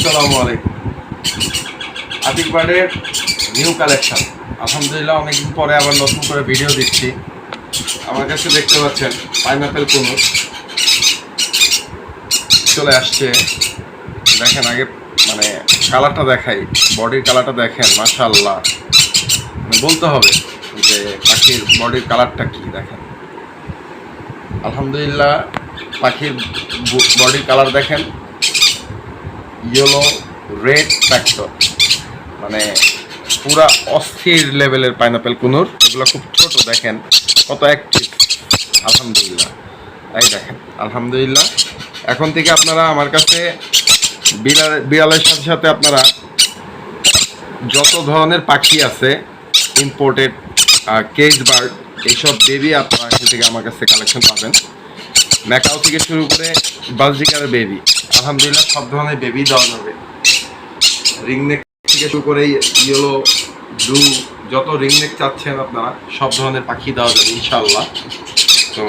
আসসালামু আলাইকুম। Atik বার্ডের new collection আলহামদুলিল্লাহ অনেকদিন পরে আবার নতুন করে ভিডিও দিচ্ছি। আমার কাছে দেখতে পাচ্ছেন পাইনাপেল কুনুর চলে আসছে। দেখেন আগে মানে কালারটা দেখাই বডির কালারটা দেখেন, মাশাআল্লাহ। মানে বলতে হবে যে পাখির বডির কালারটা কি, দেখেন। আলহামদুলিল্লাহ পাখির বডির কালার দেখেন। ইয়েলো রেড ফ্যাক্টর মানে পুরা অস্থির লেভেলের পাইনাপেল কুনুর। এগুলো খুব ছোট, দেখেন কত অ্যাক্টিভ আলহামদুলিল্লাহ। তাই দেখেন, আলহামদুলিল্লাহ। এখন থেকে আপনারা আমার কাছে বিড়াল, বিড়ালের সাথে সাথে আপনারা যত ধরনের পাখি আছে ইম্পোর্টেড কেজ বার্ড এইসব বেবি আপনারা এখান থেকে আমার কাছে কালেকশন পাবেন। ম্যাকাও থেকে শুরু করে বালজিকার বেবি আলহামদুলিল্লাহ সব ধরনের বেবি দেওয়া যাবে। রিংনেক থেকে শুরু করে ইয়েলো ব্লু যত রিংনেক চাচ্ছেন আপনারা, সব ধরনের পাখি দেওয়া যাবে ইনশাল্লাহ তো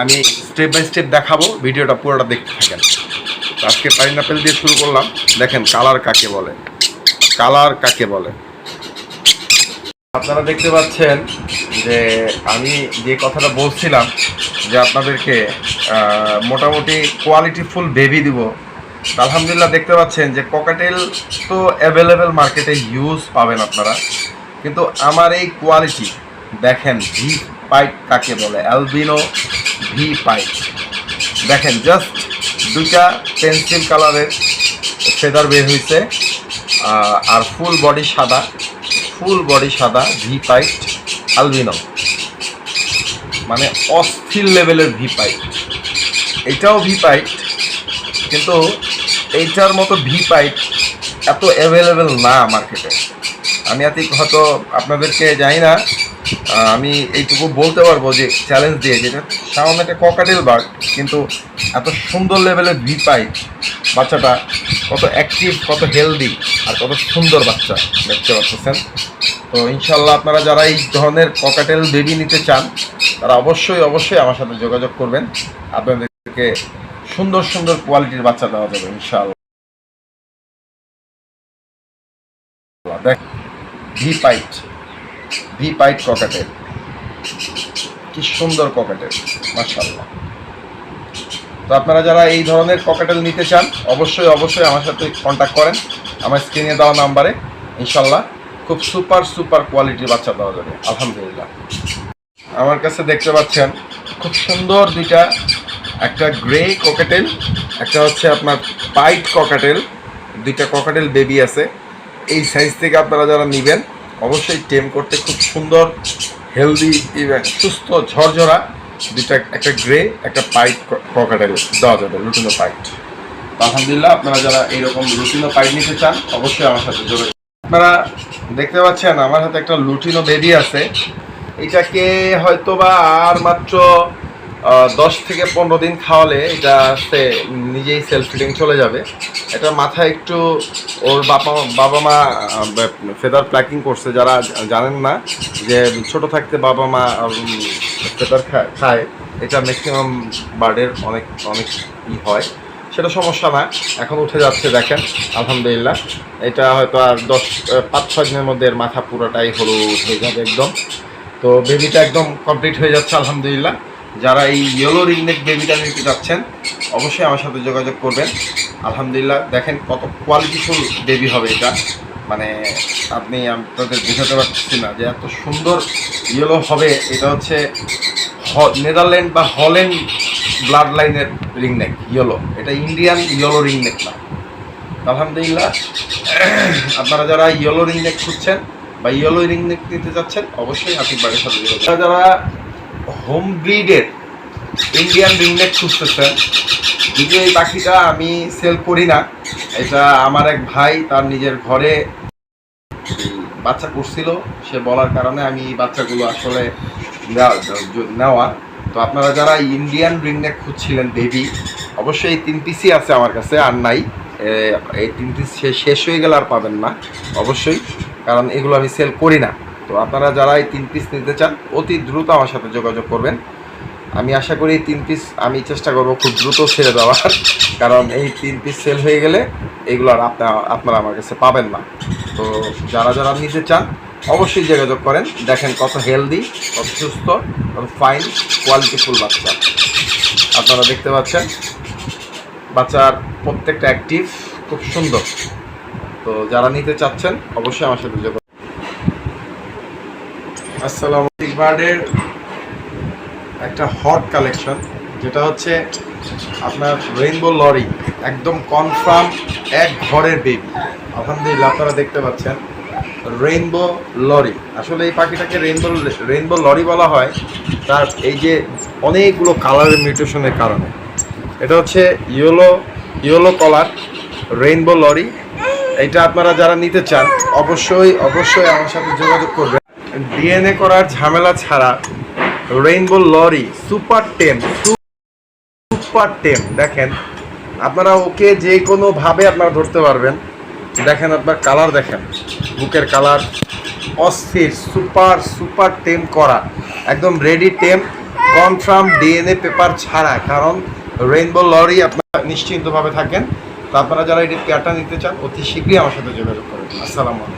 আমি স্টেপ বাই স্টেপ দেখাবো, ভিডিওটা পুরোটা দেখতে থাকেন। আজকে পাইনাপেল দিয়ে শুরু করলাম। দেখেন কালার কাকে বলে? কালার কাকে বলে? আপনারা দেখতে পাচ্ছেন যে আমি যে কথাটা বলছিলাম যে আপনাদেরকে মোটামুটি কোয়ালিটিফুল বেবি দিব, আলহামদুলিল্লাহ দেখতে পাচ্ছেন যে ককাটেল তো অ্যাভেলেবেল মার্কেটে ইউজ পাবেন আপনারা। কিন্তু আমার এই কোয়ালিটি দেখেন ভি পাইপ কাকে বলে? অ্যালবিনো ভি পাইপ দেখেন জাস্ট দুইটা পেন্সিল কালারের ফেদার বের হয়েছে আর ফুল বডি সাদা। ফুল বডি সাদা ভি পাইট অ্যালবিনো মানে অস্থির লেভেলের ভি পাইট। এটাও ভি পাইট, কিন্তু এইটার মতো ভি পাইট এত অ্যাভেলেবেল না মার্কেটে আমি এত হয়তো আপনাদেরকে জানি না আমি এইটুকু বলতে পারব যে চ্যালেঞ্জ দিয়ে যেটা সামান্য একটা ককাটেল বার্ড কিন্তু এত সুন্দর লেভেলের ভি পাইট বাচ্চাটা, কত অ্যাক্টিভ কত হেলদি আর কত সুন্দর বাচ্চা, দেখতে পাচ্ছেন। তো ইনশাল্লাহ আপনারা যারা এই ধরনের ককাটেল বেবি নিতে চান, তারা অবশ্যই অবশ্যই আমার সাথে যোগাযোগ করবেন। আপনাদেরকে সুন্দর সুন্দর কোয়ালিটির বাচ্চা দেওয়া যাবে ইনশাল্লাহ দেখ ভি পাইট ভি পাইট ককাটেল কি সুন্দর ককাটেল মাশাআল্লাহ। তো আপনারা যারা এই ধরনের ককাটেল নিতে চান, অবশ্যই অবশ্যই আমার সাথে কন্ট্যাক্ট করেন। আমার স্ক্রিনে দেওয়া নাম্বারে ইনশাল্লাহ খুব সুপার সুপার কোয়ালিটির বাচ্চা দেওয়া যাবে, আলহামদুলিল্লাহ। আমার কাছে দেখতে পাচ্ছেন, খুব সুন্দর দুইটা, একটা গ্রে ককাটেল একটা হচ্ছে আপনার পাইট ককাটেল দুইটা ককাটেল বেবি আছে। এই সাইজ থেকে আপনারা যারা নেবেন অবশ্যই টেম করতে খুব সুন্দর, হেলদি সুস্থ ঝরঝরা দুইটা, একটা গ্রে, একটা পাইট ককাটেল দেওয়া যাবে, লুটিনো পাইট। আলহামদুলিল্লাহ, আপনারা যারা এইরকম লুটিনো পাইট নিতে চান, অবশ্যই আমার সাথে যোগাযোগ আপনারা দেখতে পাচ্ছেন, আমার হাতে একটা লুটিনো বেবি আছে। এটাকে হয়তো বা আর মাত্র দশ থেকে পনেরো দিন খাওয়ালে এটা সে নিজেই সেলফ ফিডিং চলে যাবে। এটা মাথায় একটু ওর বাবা বাবা মা ফেদার প্ল্যাকিং করছে যারা জানেন না যে ছোট থাকতে বাবা মা ফেদার খায়, এটা ম্যাক্সিমাম বার্ডের অনেক অনেক ই হয়। সেটা সমস্যা না, এখন উঠে যাচ্ছে দেখেন, আলহামদুলিল্লাহ। এটা হয়তো আর দশ পাঁচ, ছয় দিনের মধ্যে এর মাথা পুরোটাই হলুদ হয়ে যাবে একদম। তো বেবিটা একদম কমপ্লিট হয়ে যাচ্ছে, আলহামদুলিল্লাহ। যারা এই ইয়েলো রিংনেক বেবিটা নিতে যাচ্ছেন অবশ্যই আমার সাথে যোগাযোগ করবেন। আলহামদুলিল্লাহ, দেখেন কত কোয়ালিটিফুল বেবি হবে এটা। মানে আপনি আপনাদের বোঝাতে পারছি না যে এত সুন্দর ইয়েলো হবে। এটা হচ্ছে নেদারল্যান্ড বা হল্যান্ড ব্লাড লাইনের রিংনেক ইয়েলো এটা ইন্ডিয়ান ইয়েলো রিংনেক না। আলহামদুলিল্লাহ, আপনারা যারা ইয়েলো রিংনেক খুঁজছেন বা ইয়েলো রিংনেক নিতে যাচ্ছেন অবশ্যই আতিক বাড়ির সাথে যারা হোম ব্রিডের ইন্ডিয়ান রিংনেক খুঁজতেছেন। যদিও এই পাখিটা আমি সেল করি না, এটা আমার এক ভাই, তার নিজের ঘরে বাচ্চা করছিল। সে বলার কারণে আমি বাচ্চাগুলো আসলে নেওয়া- তো আপনারা যারা ইন্ডিয়ান রিংনেক খুঁজছিলেন বেবি অবশ্যই এই তিন পিসই আছে আমার কাছে, আর নাই। এই তিন পিস শেষ হয়ে গেলে আর পাবেন না, অবশ্যই। কারণ এগুলো আমি সেল করি না। তো আপনারা যারা এই তিন পিস নিতে চান, অতি দ্রুত আমার সাথে যোগাযোগ করবেন। আমি আশা করি তিন পিস আমি চেষ্টা করব খুব দ্রুত ছেড়ে দেওয়ার, কারণ এই তিন পিস সেল হয়ে গেলে এগুলো আর আপনার আপনারা আমার কাছে পাবেন না। তো যারা যারা নিতে চান, অবশ্যই যোগাযোগ করেন। দেখেন কত হেলদি কত সুস্থ, কত ফাইন কোয়ালিটিফুল বাচ্চা। আপনারা দেখতে পাচ্ছেন, বাচ্চার প্রত্যেকটা অ্যাক্টিভ খুব সুন্দর। তো যারা নিতে চাচ্ছেন, অবশ্যই আমার সাথে যোগাযোগ আসসালামু আলাইকুম। বার্ডের একটা হট কালেকশন যেটা হচ্ছে আপনার রেইনবো লরি একদম কনফার্ম এক ঘরের বেবি আলহামদুলিল্লাহ, আপনারা দেখতে পাচ্ছেন। রেইনবো লরি আসলে এই পাখিটাকে রেইনবো রেইনবো লরি বলা হয়, তার এই যে অনেকগুলো কালারের মিউটেশনের কারণে। এটা হচ্ছে yellow yellow collar rainbow lory এটা আপনারা যারা নিতে চান, অবশ্যই অবশ্যই আমার সাথে যোগাযোগ করবেন। ডিএনএ করার ঝামেলা ছাড়া rainbow lory super tame super tame দেখেন, আপনারা ওকে যে কোনো ভাবে আপনারা ধরতে পারবেন, দেখেন আপনার কালার দেখেন, বুকের কালার, অস্থির সুপার সুপার টেম করা, একদম রেডি টেম কনফার্ম ডিএনএ পেপার ছাড়া, কারণ রেইনবো লরি আপনারা নিশ্চিন্তভাবে থাকেন। তো আপনারা যারা এই পেয়ারটা নিতে চান, অতি শীঘ্রই আমার সাথে যোগাযোগ করবেন। আসসালামু আলাইকুম।